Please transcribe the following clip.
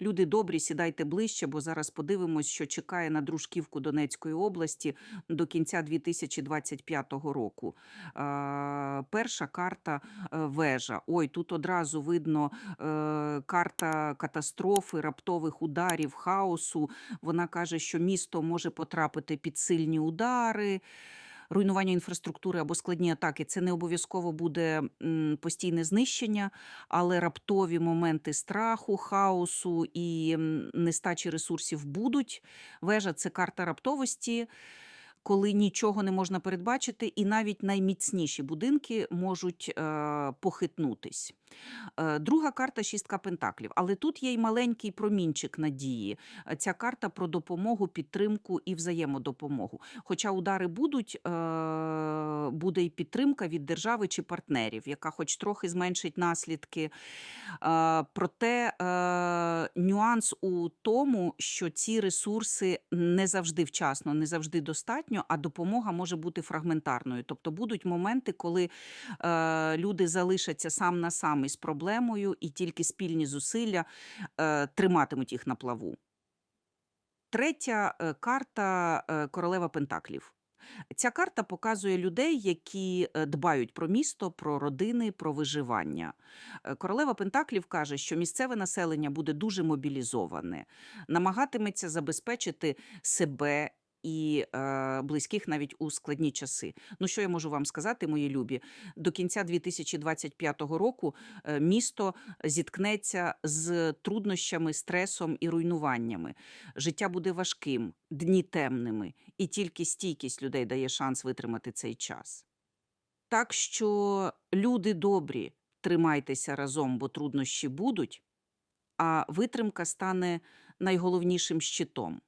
Люди добрі, сідайте ближче, бо зараз подивимось, що чекає на дружківку Донецької області до кінця 2025 року. Перша карта е, вежа. Ой, тут одразу видно е, карта катастрофи, раптових ударів, хаосу. Вона каже, що місто може потрапити під сильні удари. Руйнування інфраструктури або складні атаки це не обов'язково буде постійне знищення, але раптові моменти страху, хаосу і нестачі ресурсів будуть. Вежа це карта раптовості, коли нічого не можна передбачити, і навіть найміцніші будинки можуть е, похитнутись. Е, Друга карта шістка пентаклів. Але тут є й маленький промінчик надії. Ця карта про допомогу, підтримку і взаємодопомогу. Хоча удари будуть, е, буде й підтримка від держави чи партнерів, яка хоч трохи зменшить наслідки. Проте нюанс у тому, що ці ресурси не завжди вчасно, не завжди достатньо, а допомога може бути фрагментарною. Тобто будуть моменти, коли е, люди залишаться сам на сам із проблемою, і тільки спільні зусилля е, триматимуть їх на плаву. Третя е, карта е, королева Пентаклів. Ця карта показує людей, які е, дбають про місто, про родини, про виживання. Королева Пентаклів каже, що місцеве населення буде дуже мобілізоване, намагатиметься забезпечити себе. І е, близьких навіть у складні часи. Ну що я можу вам сказати, мої любі? До кінця 2025 року е, місто зіткнеться з труднощами, стресом і руйнуваннями. Життя буде важким, дні темними, і тільки стійкість людей дає шанс витримати цей час. Так що, люди добрі, тримайтеся разом, бо труднощі будуть, а витримка стане найголовнішим щитом.